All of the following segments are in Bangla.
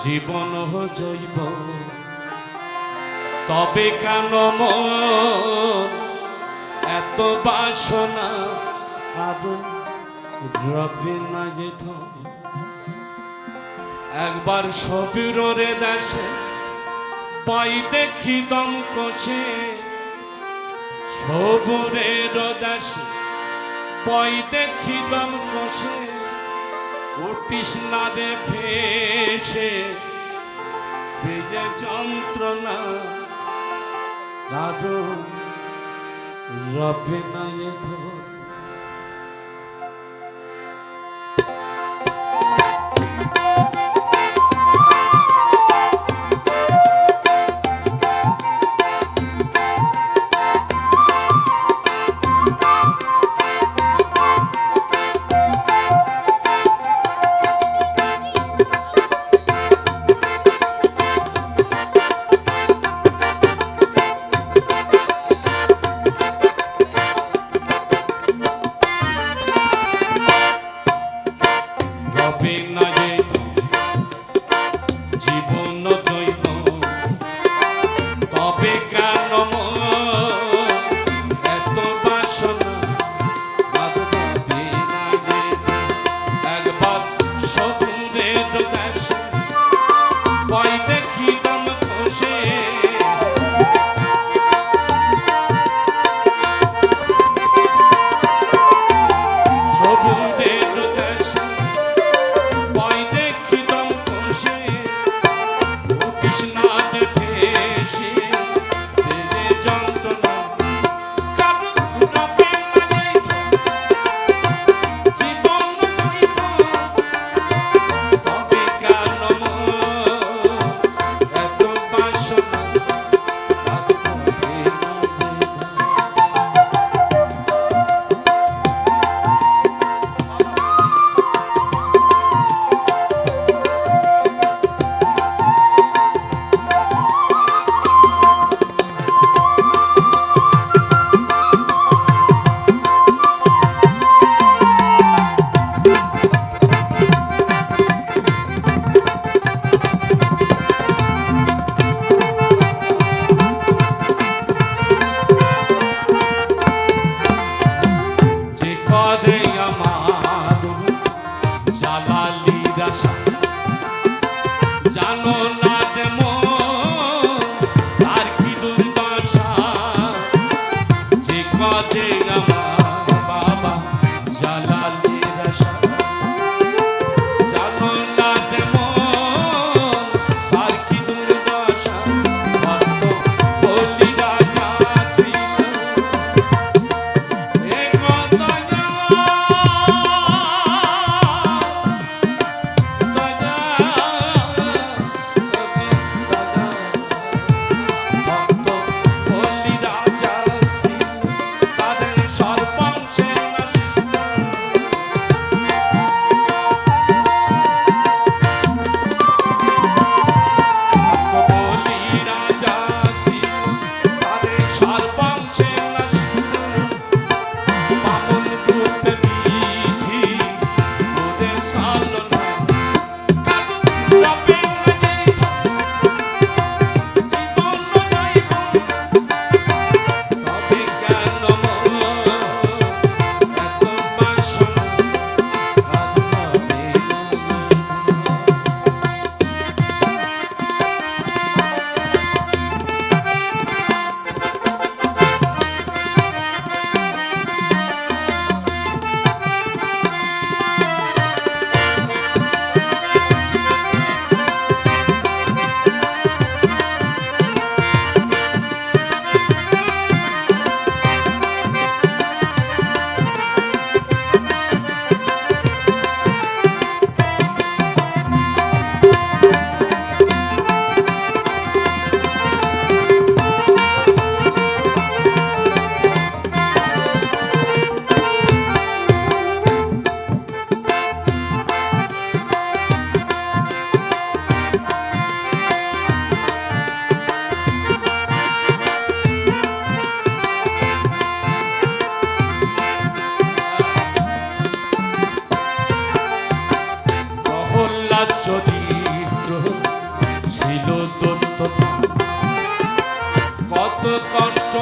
জীবন জৈব। তবে কেন এত বাসনা? কাবু দ্রব্যে না যেত একবার সবিররে দেশে পাই দেখি দম কষে সবুরের দেশে পাই দেখি দম কষে উঠিস না দেখে সে ভেজে যন্ত্রণা দাদু রবে নাই ধর the dance. কষ্ট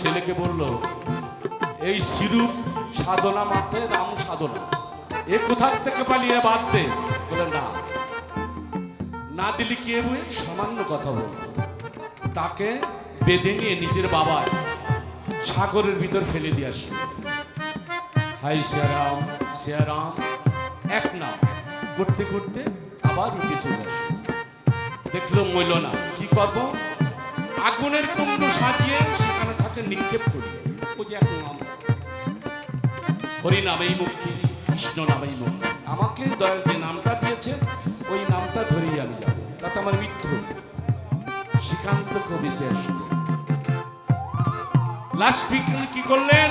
ছেলেকে বলল, এই সিরুপ সাধনা মাত্রে, রাম সাধনা। এ কোথার থেকে পালিয়ে দে বলে, না। না দিলে কি হবে সামান্য কথা বল। তাকে বেঁধে নিয়ে নিজের বাবার সাগরের ভিতর ফেলে দিয়ে আসে। হাই শ্যারাম শ্যারাম এক নাম করতে করতে আবার উঠে চলে আসে। দেখল মইল না কি করব আগুনের কুণ্ড সাজিয়ে তাকে নিক্ষেপ করি ও যে এখন হরি নামেই মুক্তি, কৃষ্ণ নামেই মুক্তি। আমাকে দয়াল যে নামটা দিয়েছে, ওই নামটা ধরেই আমি যাব। তাতে আমার মৃত্যু শ্রীকান্ত কবি শেষ লাস্ট কি করলেন?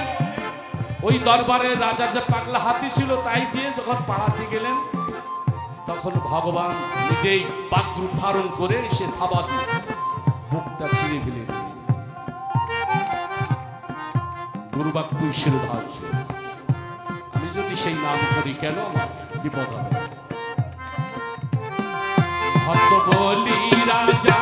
ওই দরবারে রাজার যে পাগলা হাতি ছিল, তাই দিয়ে যখন পাড়াতে গেলেন, তখন ভগবান নিজেই বাকরূপ ধারণ করে সে থাবা দিয়ে বুকটা ছিঁড়ে ফেলে দিলেন। গুরু বাক্য শিরোধার আমি যদি সেই নাম করি কেন বিপদ হবে ভক্ত বলি রাজা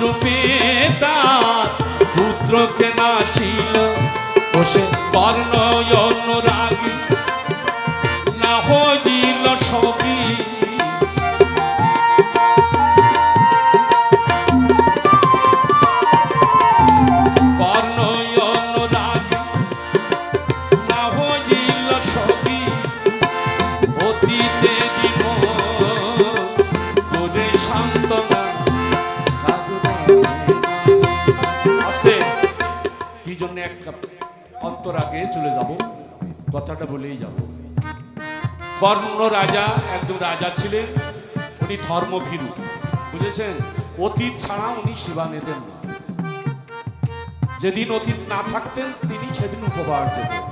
রূপে তার পুত্রকে নাশিল বসে কর্ণ অনুরাগী না হইল সগী চলে যাব, কথাটা বলেই যাব। কর্ণ রাজা, একজন রাজা ছিলেন, উনি ধর্মভীরু, বুঝেছেন? অতীত ছাড়া উনি সেবা নিতেন না। যেদিন অতীত না থাকতেন, তিনি সেদিন উপহার দেবেন।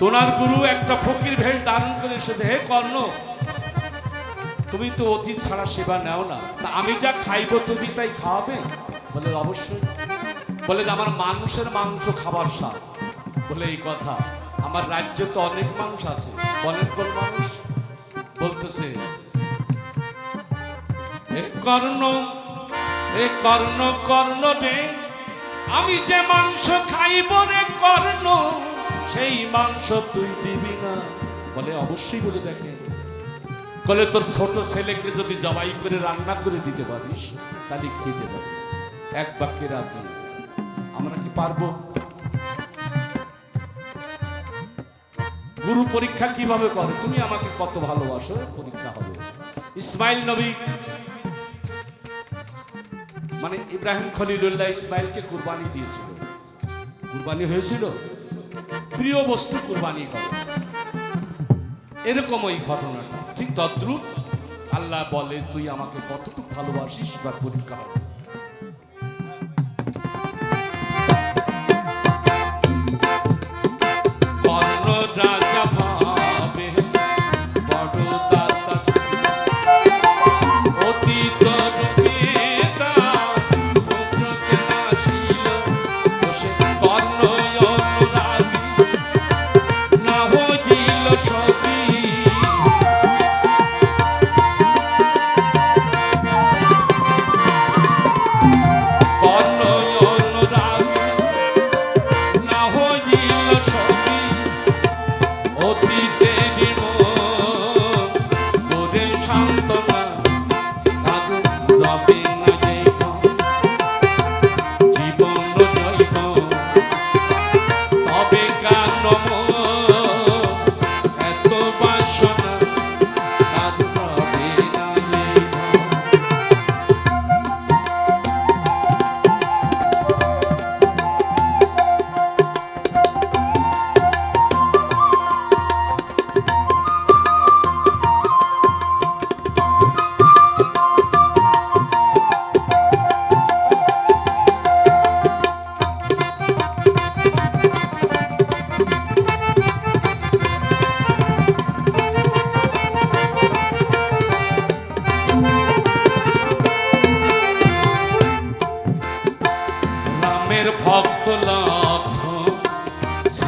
তোনার গুরু একটা ফকির ভেষ ধারণ করে এসেছে, হে কর্ণ, তুমি তো অতীত ছাড়া সেবা নেও না। তা আমি যা খাইব, তুমি তাই খাওয়াবে? বলে, অবশ্যই। বলে যে আমার মানুষের মাংস খাবার স্বাদ। বলে এই কথা। আমার রাজ্যে তো অনেক মানুষ আছে। অনেক কোন মানুষ? বলতেছে কর্ণ, এ কর্ণ কর্ণ রে, আমি যে মাংস খাইব রে কর্ণ, সেই মাংস তুই দিবি না। বলে অবশ্যই বলে দেখেন। বলে, তোর ছোট ছেলেকে যদি জবাই করে রান্না করে দিতে পারিস, তাহলে খেতে পারি। এক বাক্যে রাজি। আমরা কি পারব? গুরু পরীক্ষা কীভাবে করে? তুমি আমাকে কত ভালোবাসো, পরীক্ষা হবে। ইসমাইল নবী মানে ইব্রাহিম খলিলুল্লাহ ইসমাইলকে কুরবানি দিয়েছিল। কুরবানি হয়েছিল? প্রিয় বস্তু কুরবানি করে। এরকম ওই ঘটনাটা। ঠিক তদ্রুপ আল্লাহ বলে, তুই আমাকে কতটুকু ভালোবাসিস তার পরীক্ষা হবে।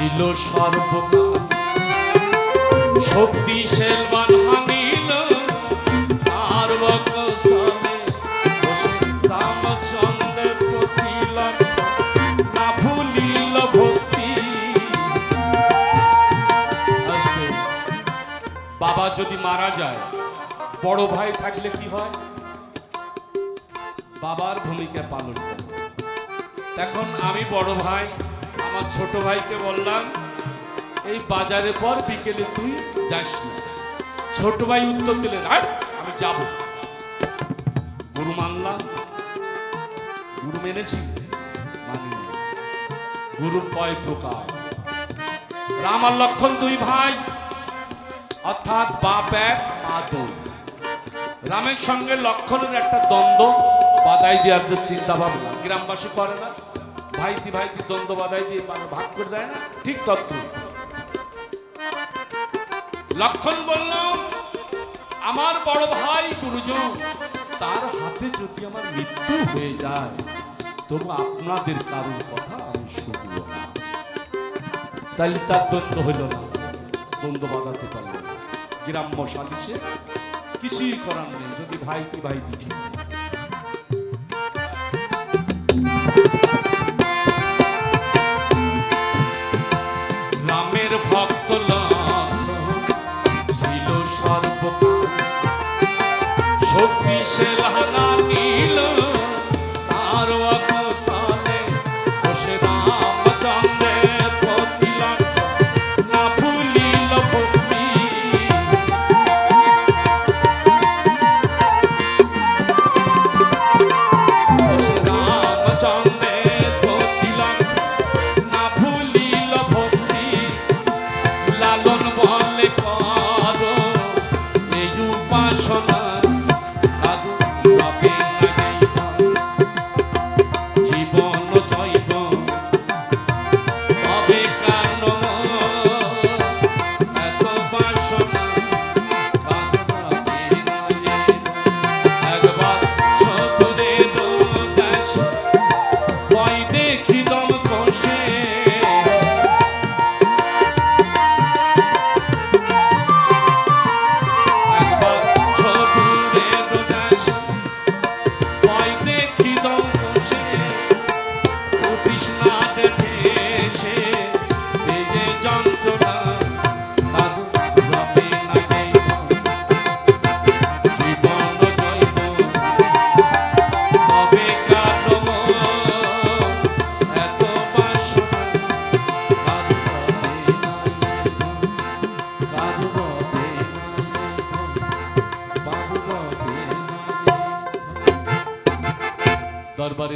ছিল সর্বকাল। শক্তি সেলবান হানিল রামচন্দ্রের প্রতি না ভুলিল ভক্তি। বাবা যদি মারা যায়, বড় ভাই থাকলে কি হয়? বাবার ভূমিকা পালন করে। এখন আমি বড় ভাই আমার ছোট ভাইকে বললাম এই বাজারের পর বিকেলে তুই যাস না। ছোট ভাই উত্তর দিলেন "আয়, আমি যাব। গুরু মানলাম। গুরু মেনেছি? মানি গুরু কয় প্রকার। রাম আর লক্ষণ দুই ভাই অর্থাৎ বাপ এক মা দুই। রামের সঙ্গে লক্ষণের একটা দ্বন্দ্ব বাদাই দেওয়ার যে চিন্তা ভাবনা গ্রামবাসী করে না। ভাইতি ভাইতি দ্বন্দ্ব বাদাই দিয়ে মানে ভাগ করে দেয় না? ঠিক তত্ত্ব লক্ষণ বলল আমার বড় ভাই গুরুজন, তার হাতে যদি আমার মৃত্যু হয়ে যায়, তবু আপনাদের কারোর কথা আমি শুনব না। তাহলে তার দ্বন্দ্ব হইল না। দ্বন্দ্ব বাঁধাতে পারল। গ্রাম্য সালিশে কিছুই করার নেই। যদি ভাইতি ভাইতি ঠিক শক্তিশাল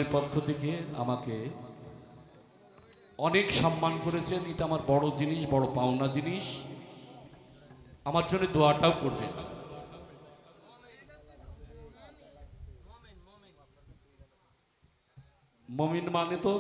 পরিবারের পক্ষ থেকে আমাকে অনেক সম্মান করেছেন। এটা আমার বড় জিনিস, বড় পাওনা জিনিস। আমার জন্য দোয়াটাও করবেন। মমিন মানে তো